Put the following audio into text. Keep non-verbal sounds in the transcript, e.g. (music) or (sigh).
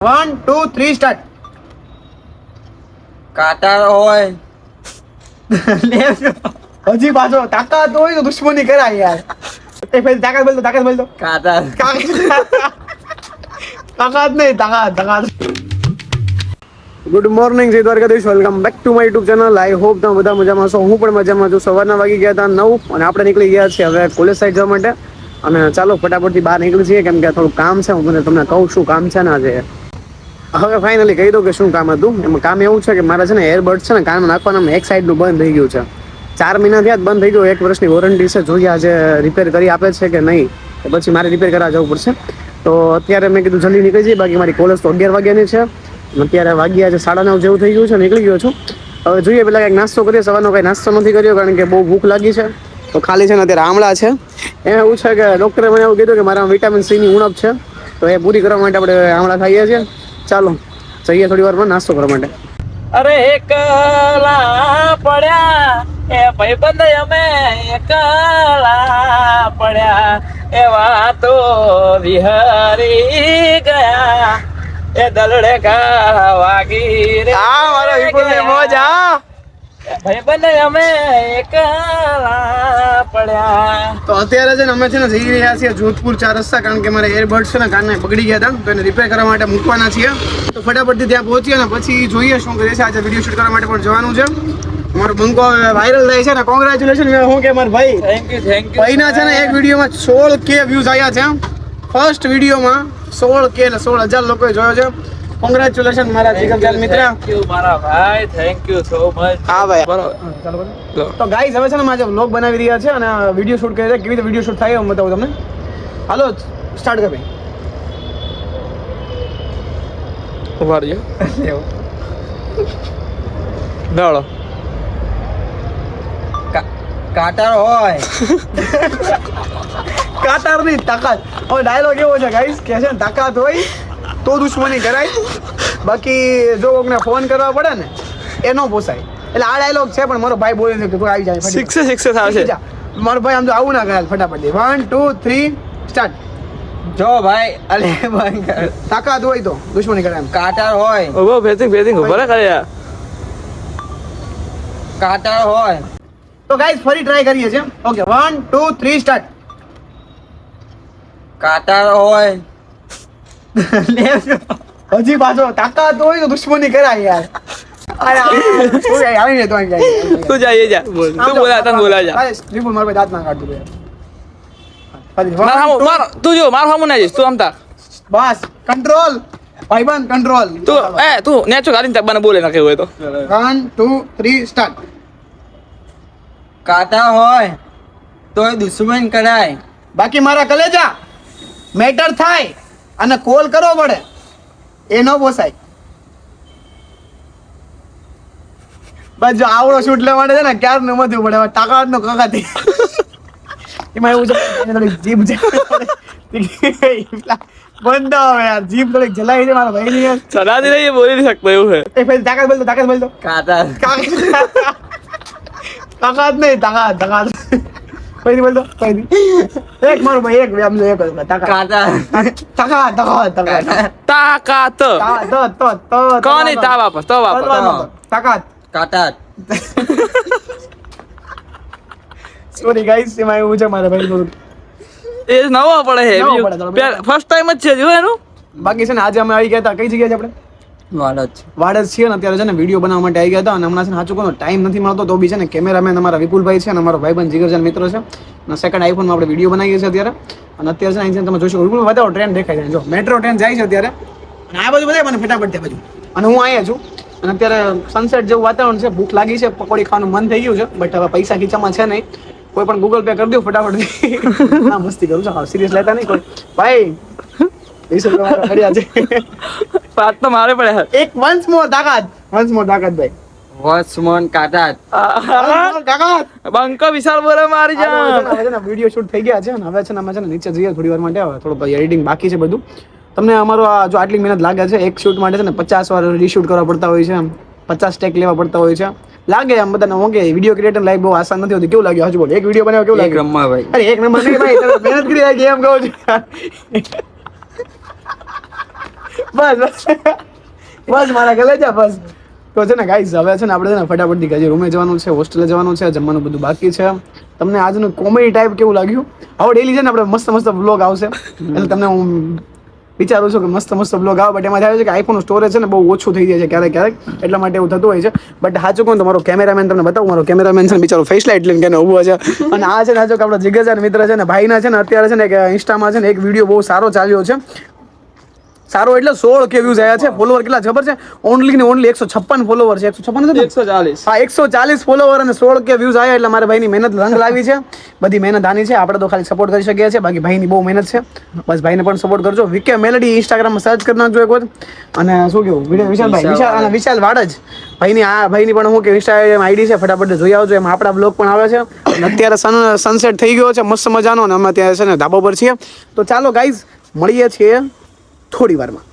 One two three start કાટાર હોય. (laughs) હજી પાછો તાકાત હોય તો દુશ્મની કરાય યાર. એ તાકાત બોલતો તાકાત બોલતો કાટાર તાકાત. નહીં તાકાત તાકાત. ગુડ મોર્નિંગ જય Dwarkadhish. Welcome back to my YouTube channel I hope તમે બધા મજામાં છો હું પણ મજામાં છું. સવારના વાગી ગયા હતા નવ અને આપણે નીકળી ગયા છીએ હવે કોલેજ સાઈડ જવા માટે. અને ચાલો ફટાફટથી બહાર નીકળી છીએ કેમ કે થોડું કામ છે. હું તમને તમને કહું શું કામ છે ને આજે. હવે ફાઇનલી કહી દઉં કે શું કામ હતું? એમાં કામ એવું છે કે મારા છે ને એરબડ છે ને કાનમાં નાખવાના એક સાઈડનું બંધ થઈ ગયું છે. ચાર મહિના થયા બંધ થઈ ગયું. એક વર્ષની વોરંટી છે. જોઈએ આજે રિપેર કરી આપે છે કે નહીં તો પછી મારે રિપેર કરવા જવું પડશે. તો અત્યારે મેં કીધું જલ્દી નીકળી જઈએ. બાકી મારી કોલેજ તો અગિયાર વાગ્યાની છે. અત્યારે વાગ્યા છે સાડા નવ જેવું થઈ ગયું છે. નીકળી ગયો છું. હવે જોઈએ, પેલા કંઈક નાસ્તો કરીએ. સવારનો કંઈ નાસ્તો નથી કર્યો કારણ કે બહુ ભૂખ લાગી છે. તો ખાલી છે ને અત્યારે આમળા છે. એવું છે કે ડૉક્ટરે મને એવું કીધું કે મારા વિટામિન સીની ઉણપ છે. તો એ પૂરી કરવા માટે આપણે આમળા ખાઈએ છીએ. ચાલો જઈએ થોડી વારમાં નાસ્તો કરવા માટે. અરે એકલા પડ્યા એ ભાઈબંધ અમે એકલા પડ્યા એવા તો વિહરી ગયા એ દલડે કા વાગી રે આ મારો વિપુલની મોજ ભાઈબંધ અમે એકલા પડ્યા. તો અત્યારે છે ને અમે છે ને જઈ રહ્યા છીએ જોધપુર ચાર રસ્તા કારણ કે મારા એરબડ્સ છે ને કાનને બગડી ગયા હતા તો એને રિપેર કરવા માટે મૂકવાના છીએ. તો ફટાફટથી ત્યાં પહોંચીએ ને પછી જોઈએ શું કરીએ છીએ આજે વીડિયો શૂટ કરવા માટે પણ જવાનું છે. મારો બંકો વાયરલ થાય છે ને. કોંગ્રેચ્યુલેશન હું કે મારા ભાઈ? થેન્ક યુ થેન્ક યુ ભાઈના છે ને એક વિડીયોમાં સોળ કે વ્યૂઝ આવ્યા છે. ફર્સ્ટ વિડીયોમાં સોળ કે સોળ હજાર લોકોએ જોયો છે. કોંગ્રેચ્યુલેશન મારા જીગરજાન મિત્ર થેન્ક યુ મારા ભાઈ થેન્ક યુ સો મચ હા ભાઈ. બરાબર. ચાલો. તો ગાઈસ હવે છે ને મારે વ્લોગ બનાવી રહ્યા છે અને વીડિયો શૂટ કરી રહ્યા કેવી રીતે વીડિયો શૂટ થાય એ હું બતાવું તમને. હાલો સ્ટાર્ટ કર ભાઈ. ઊભા રહેજો કાટાર કાંટા હોય. (laughs) કાતારની તાકાત. હવે ડાયલોગ એવો છે ગાઈસ કે છે ને તાકાત હોય તો દુશ્મની કરાય બાકી જો કોકને ફોન કરવા પડે ને એ ન પોસાય. એટલે આ ડાયલોગ છે પણ મારો ભાઈ બોલે છે કે તું આવી જાય ફટાફટ. સિક્સે સિક્સે થશે. મારો ભાઈ આમ તો આવું ના કરાય ફટાફટ વન ટુ થ્રી સ્ટાર્ટ જો ભાઈ અલે ભાઈ (laughs) તાકાત હોય તો દુશ્મની કરાય એમ. કાંટા હોય. ઓબો ફેસિંગ ફેસિંગ ઉભરા કરે યાર કાંટા હોય. તો ગાઈઝ ફરી ટ્રાય કરીએ છીએ. Okay one two three start કાંટા હોય. (laughs) હજી પાછો તાકાત હોય તો દુશ્મની કરાય યાર. તું જાય, તું જાય. જા. બોલ. તું બોલા તને બોલા જા વિપુલ મારો દાંત ના યાર. માર તું જો માર હામું ના જઈશ તું આમતા બસ કંટ્રોલ ભાઈબંધ કંટ્રોલ તું એ તું નેચો ગાડીને તબ્બાને બોલે નાખે હોય તો. વન ટુ થ્રી સ્ટાર્ટ કાટા હોય તોય દુશ્મન કરાય. બાકી મારા કલેજા મેટર થાય. અને કોલ કરવો પડે. એ ન પોસાય. બસ જો આવડો શૂટ લેવા માટે છે ને ક્યારનું મધ્યું પડે. તાકાત નો કકાતી એમાં એવું છે થોડીક જીભ બંધ આવે યાર જીભ થોડીક જલાવી છે મારા ભાઈ ની સદાથી નહીં બોલી નહીં શકતો એવું છે. એ પછી તાકાત બોલતો તાકાત બોલતો કાકા તાકાત નહીં તાકાત તાકાત. પછી બોલતો પછી એક મારું ભાઈ એક આમ એક જ તાકાત. કાંટા તાકાત તાકાત તાકાત. તાકાત. તા- તો તો તો કોની તા વાપસ તો વાપસ. તાકાત. કાંટા સોરી ગાઈસ એમાં એવું છે મારા ભાઈ થોડું. એ નવો પડે થોડો. ફર્સ્ટ ટાઈમ જ છે જો એનું? બાકી છે ને આજે અમે આવી ગયા હતા. કઈ જગ્યાએ છે આપણે? વાળો જ વાડજ છીએ ને અત્યારે છે ને વીડિયો બનાવવા માટે આવી ગયા હતા અને હમણાં છે ને સાચું કહું ટાઈમ નથી મળતો, તો બી છે ને કેમેરામેન અમારા વિપુલભાઈ છે અને અમારો ભાઈબંધ જીગરજાન મિત્રો છે. અને સેકન્ડ આઈફોનમાં આપણે વીડિયો બનાવીએ છીએ અત્યારે. અને અત્યારે છે ને અહીં છે ને તમે જોશો વિપુલ બતાવો ટ્રેન દેખાય છે. જો મેટ્રો ટ્રેન જાય છે અત્યારે. અને આ બાજુ બધા મને ફટાફટ તે બાજુ. અને હું અહીંયા છું. અને અત્યારે સનસેટ જેવું વાતાવરણ છે, ભૂખ લાગી છે, પકોડી ખાવાનું મન થઈ ગયું છે બટ હવે પૈસા ખીચામાં છે નહીં. કોઈ પણ ગૂગલ પે કરી દો ફટાફટ. ના મસ્તી કરું છું. સિરિયસ લેતા નહીં કોઈ. ભાઈ, પૈસા છે. વાત તો મારે પડે છે એક વન્સ મોર તાકાત વન્સ મોર તાકાત ભાઈ. વોચમોન કાંટા તાકાત બંકો વિશાલ બોલે મારી જા વીડિયો શૂટ થઈ ગયા છે અને હવે છે ને અમે છે ને નીચે જઈએ થોડી વાર માટે હવે થોડું એડિટિંગ બાકી છે બધું. તમને અમારો આ જો આટલી મહેનત લાગે છે એક શૂટ માટે છે ને પચાસ વાર રીશૂટ કરવા પડતા હોય છે પચાસ ટેક લેવા પડતા હોય છે. લાગે આમ બધાને હું કે વીડિયો ક્રિએટર લાઈફ બહુ આસાન નથી હોતી. કેવું લાગ્યું? હજુ બોલ. એક વીડિયો બનાવ્યો કેવું એક લાગ્યું? રમવા ભાઈ. અરે એક નંબર નહીં ભાઈ મહેનત કરી ગેમ કહું છો. બસ બસ મારા ગલે જા બસ તો છે ને ગાઈઝ હવે છે ને આપણે છે ને ફટાફટથી હજી રૂમે જવાનું છે હોસ્ટેલે જવાનું છે જમવાનું બધું બાકી છે તમને આજનું કોમેડી ટાઈપ કેવું લાગ્યું હવે ડેલી છે ને આપણે મસ્ત મસ્ત બ્લોગ આવશે એટલે તમને હું વિચારું છું કે મસ્ત મસ્ત બ્લોગ આવે બટ એમાં થાય છે કે આઈફોન સ્ટોરેજ છે ને બહુ ઓછું થઈ જાય છે ક્યારેક ક્યારેક એટલા માટે એવું થતું હોય છે બટ હાચું કહું તમારો મારો કેમેરામેન તમને બતાવું મારો કેમેરામેન છે ને બિચારો ફેસ લાઇટ લઈને ઊભો છે અને આ છે ને હાજો કે આપણો જીગજાર મિત્ર છે ને ભાઈના છે ને અત્યારે છે ને કે ઇન્સ્ટામાં છે ને એક વીડિયો બહુ સારો ચાલ્યો છે સારો એટલે સોળ કે વ્યૂઝ આવ્યા છે. ફોલોવર કેટલા ખબર છે? ઓનલી ને ઓનલી એકસો છપ્પન ફોલોવર છે. એકસો છપ્પન છે એકસો ચાલીસ. હા એકસો ચાલીસ ફોલોવર અને સોળ કે વ્યૂઝ આવ્યા એટલે મારા ભાઈની મહેનત રંગ લાવી છે. બધી મહેનત આની છે. આપણે તો ખાલી સપોર્ટ કરી શકીએ છીએ. બાકી ભાઈની બહુ મહેનત છે. બસ ભાઈને પણ સપોર્ટ કરજો. વિકે મેલેડી ઇન્સ્ટાગ્રામમાં સર્ચ કરી નાખજો એક વખત અને શું કેવું? વિશાલ વિશાલભાઈ વિશાલ અને વિશાલ વાડજ. ભાઈની આ ભાઈની પણ હું કે ઇન્સ્ટાગ્રામ આઈડી છે. ફટાફટ જોઈ આવજો. એમ આપણા બ્લોગ પણ આવે છે. અત્યારે સન સનસેટ થઈ ગયો છે. મસ્ત મજાનો. અને અમે ત્યાં છે ને ધાબા પર છીએ. તો ચાલો ગાઈઝ મળીએ છીએ. થોડી વારમાં.